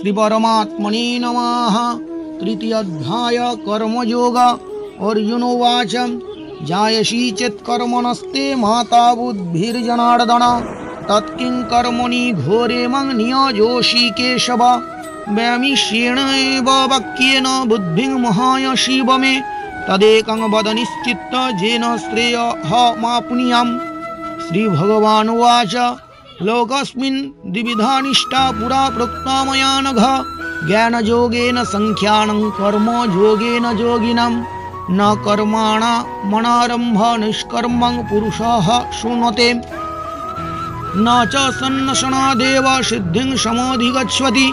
श्रीपरमात्मने नमः। तृतीयोऽध्याय कर्मयोग। अर्जुनोवाच, जायसी चेत्कर्मणस्ते माता बुद्धिर्जनार्दन। तत्किं कर्मणि घोरे मं नियजोषि केशव। व्यामिष्येण एव वाक्येन बुद्धिं महायशिव मे तदेकं वद निश्चित्त येन श्रेयःमाप्नुयाम् श्रीभगवानुवाच लोकस्मिन् द्विविधा पुरा प्रोक्ता मया नघ ज्ञानयोगेन सङ्ख्यानं कर्मयोगेन योगिनं। न कर्माणा मनारम्भ निष्कर्मं पुरुषः शृणोते। न च सन्नशनादेव सिद्धिं समधिगच्छति।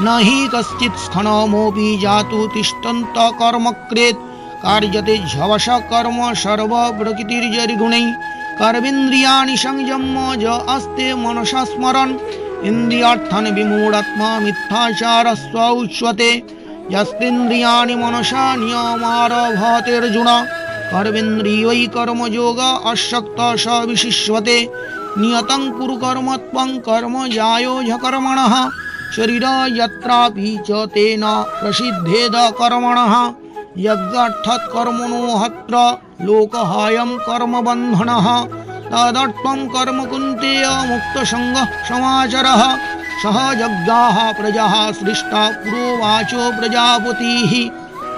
न हि कश्चित् स्थनमोऽपि जातु तिष्ठन्तकर्मकृत् कार्यते झवश कर्म सर्वप्रकृतिर्जरिगुणैः কর্মেন্দ্রিয়াণি সংযম্য য আস্তে মনসা স্মরণ। ইন্দ্রিয়ার্থন বিমূঢ়াত্মা মিথ্যাচার স্বউচ্যতে যস্তেন্দ্রিয়াণি মনসা নিয়মারভতের্জুন কর্মেন্দ্রিয়ই কর্মযোগ অশক্ত সবিশিষ্যতে। নিয়তং কুরু কর্মত্বং কর্ম যায়োজ কর্মণঃ। শরীর যত্রাপি চ তেন প্রসিদ্ধেদ কর্মণঃ। যজ্ঞার্থৎ কর্মণো হত্র लोकहायं कर्मबन्धनः, तदर्थं कर्म कुन्तेय मुक्तसङ्गः समाचरः। सह यज्ञाः प्रजाः सृष्टा पुरोवाचो प्रजापतिः।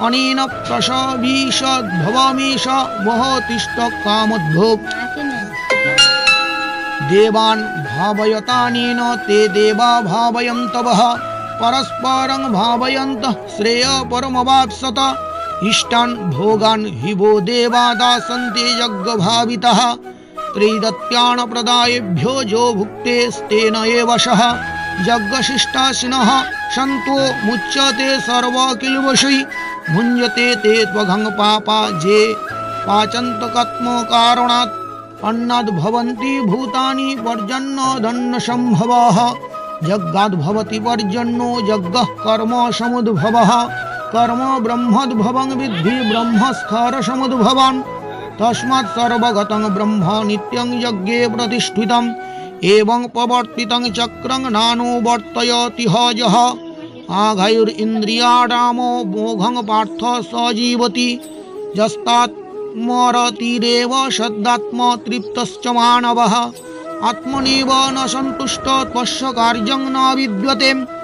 अनेन प्रसवीषद्भवमीश वह तिष्ठ कामद्भोक् देवान् भावयतानेन ते देवा भावयन्तवः, परस्परं भावयन्तः श्रेयपरमवाप्सत इष्टान् भोगान् हि वो देवा दासन्ते यज्ञभावितः त्रिदत्याणप्रदायेभ्यो जो भुक्तेस्तेन एव शः यज्ञशिष्टाशिनः सन्तो मुच्यते सर्वकिल्वशै भुञ्जते ते त्वघं पापा जे पाचन्तकत्मकारणात् अन्नाद्भवन्ति भूतानि पर्जन्नदन्नसम्भवः, यज्ञाद्भवति पर्जन्यो यज्ञः कर्म समुद्भवः कर्म ब्रह्मद्भवं विद्धि ब्रह्मस्खरसमुद्भवान् तस्मात् सर्वगतं ब्रह्म नित्यं यज्ञे प्रतिष्ठितम्। एवं प्रवर्तितं चक्रं नानुवर्तयति हजः। आघैरिन्द्रियाणामो मोघं पार्थ स जीवति यस्तात्मरतिरेव शब्दात्म तृप्तश्च मानवः। आत्मनेव न सन्तुष्ट, त्वस्य कार्यं न विद्यते।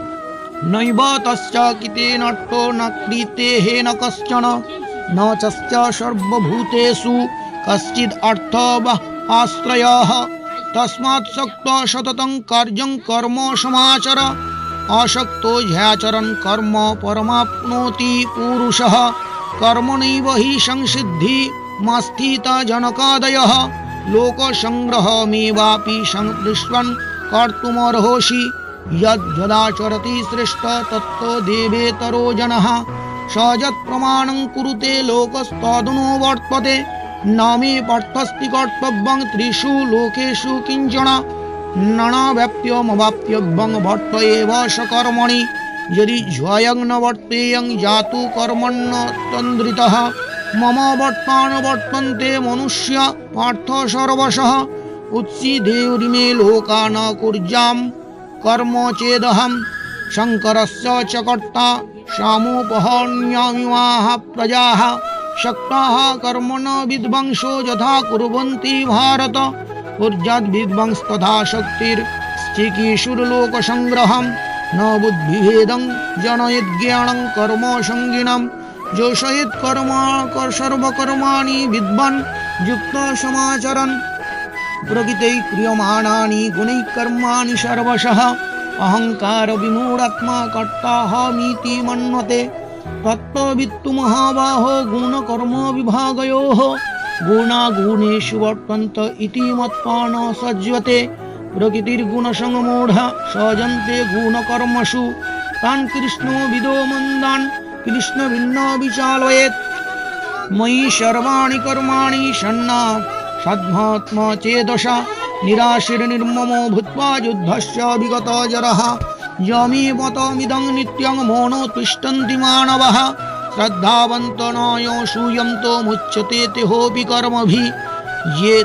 नैव तस्य कितेनट्टो न कृतेः न कश्चन। न चश्च सर्वभूतेषु कश्चिद् अर्थः आश्रयः। तस्मात् शक्त सततं कार्यं कर्म समाचर। अशक्तो ह्याचरन् कर्म परमाप्नोति पुरुषः। कर्मणैव हि संसिद्धिमस्थितजनकादयः लोकसङ्ग्रहमेवापि संपृष्वन् कर्तुमर्होषि। यद्यदाचरति श्रेष्ठ तत्तो देवेतरो जनः स यत्प्रमाणं कुरुते लोकस्तदनु वर्तते न मे पार्थस्ति कर्तव्यं त्रिषु लोकेषु किञ्चन नणव्याप्यमवाप्यव्यं वर्त एव स कर्मणि यदि ज्वयं न वर्तेयं जातु कर्मण्य तन्द्रितः मम वर्तान् वर्तन्ते मनुष्य पार्थ सर्वशः उत्सीदेवरिमे लोका न कुर्यां कर्म चेदहं। शङ्करस्य च कर्ता सामुपहन्यामिमाः प्रजाः। शक्ताः कर्मण विद्वंसो यथा कुर्वन्ति भारत। ऊर्जाद्विद्वंस्तथा शक्तिर्चिकीर्षुर्लोकसङ्ग्रहं न बुद्धिभेदं जनयद्ज्ञानं कर्म सङ्गिनं। जोषयेत् कर्म প্রকৃতই ক্রিয়মাণানি গুণৈঃ কর্মাণি সর্বশ অহংকার বিমূঢ়াত্মা কর্তাহমীতি মন্যতে তত্ত্ববিত্তু মহাবাহো গুণকর্ম বিভাগয়োঃ গুণাগুণেষু বর্তন্ত ইতি মত্পা ন সজ্জতে প্রকৃতির্গুণসমূঢ় সজন্তে গুণকর্মসু তান কৃষ্ণ বিদো মন্দান কৃষ্ণ ভিন্ন বিচালয়েত ময়ি সর্বাণি কর্মাণি সন্না सद्मात्मा चेदश निराशिर्निर्ममो भूत्वा युद्धस्य विगतजरः यमी मतमिदं नित्यं मौनो तिष्ठन्ति मानवः। श्रद्धावन्तनायो सूयन्तो मुच्यते तिहोऽपि कर्मभिः। ये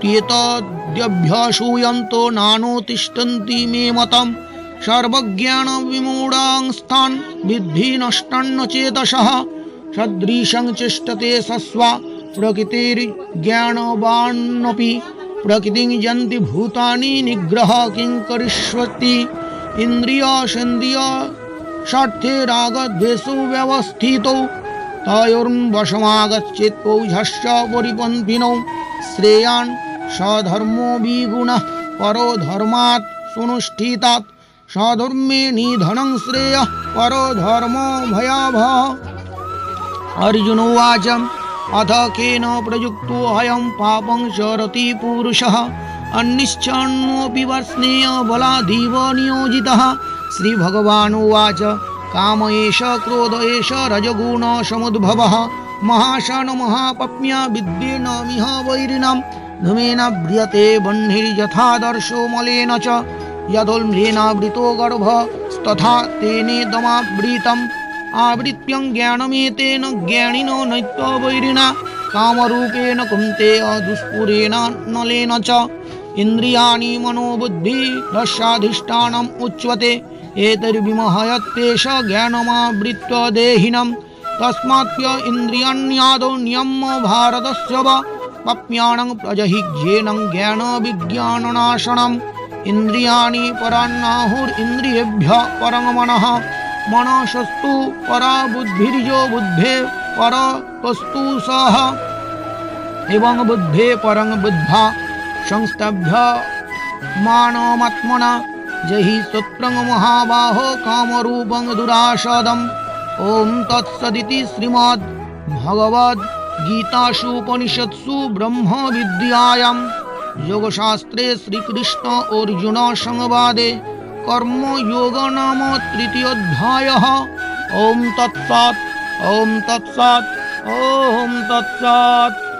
त्येतद्यभ्यसूयन्तो नानो तिष्ठन्ति मे मतम् सर्वज्ञानविमूढांस्तान् विद्धि नष्टान्न चेतसः सदृशं चेष्टते सस्वा प्रकृतिर्ज्ञानवान्नपि प्रकृतिं यन्ति भूतानि निग्रह किं करिष्यति? इन्द्रियसेन्द्रिय स्वार्थे रागद्वेषौ व्यवस्थितौ तयोर्वशमागच्छेत् पौझश्च परिपन्थिनौ। श्रेयान् सधर्मो विगुणः परो धर्मात् सुनुष्ठितात्। सधर्मे निधनं श्रेयः परो धर्मो भयावहः। अर्जुन उवाच। अथ केन प्रयुक्तो अयं पापं चरति पुरुषः। अन्निश्चान्नोऽपि वर्ष्णेय बलाधीव नियोजितः। श्रीभगवानुवाच, काम एष, क्रोध एष रजगुणसमुद्भवः महाशन महापप्न्या विद्येनमिह वैरिणां धूमेन व्रियते बह्निर्यथादर्शो मलेन च। यदोल्म्रेणावृतो गर्भस्तथा तेनेदमावृतम् आवृत्यं ज्ञानमेतेन ज्ञानिनो नैत्यवैरिणा कामरूपेण कुन्तेय दुष्पुरेण नलेन च इन्द्रियाणि मनोबुद्धिरस्याधिष्ठानम् उच्यते एतैर्विमहयत्तेष ज्ञानमावृत्य देहिनं तस्मात्य इन्द्रियाण्यादौ नियम्य भारतस्य वा पप्याणं प्रजहिज्येनं ज्ञानविज्ञाननाशनम् इन्द्रियाणि परान्नाहुरिन्द्रियेभ्यः মনসস্তু পর বুদ্ধির্য বুদ্ধে পর তস্তু সহ। এবং বুদ্ধে পরং বুদ্ধা সংস্তভ্য মানমাত্মনা জহি সত্রং মহাবাহ কামরূপং দুরাসদম। ওম তৎসদিতি শ্রীমদ ভগবদ গীতাসু উপনিষৎসু ব্রহ্ম বিদ্যায়াম যোগশাস্ত্রে শ্রীকৃষ্ণ অর্জুন সংবাদে। कर्मयोग नाम तृतीयोऽध्यायः ओम तत्सत् ओम तत्सत् ओम तत्सत्।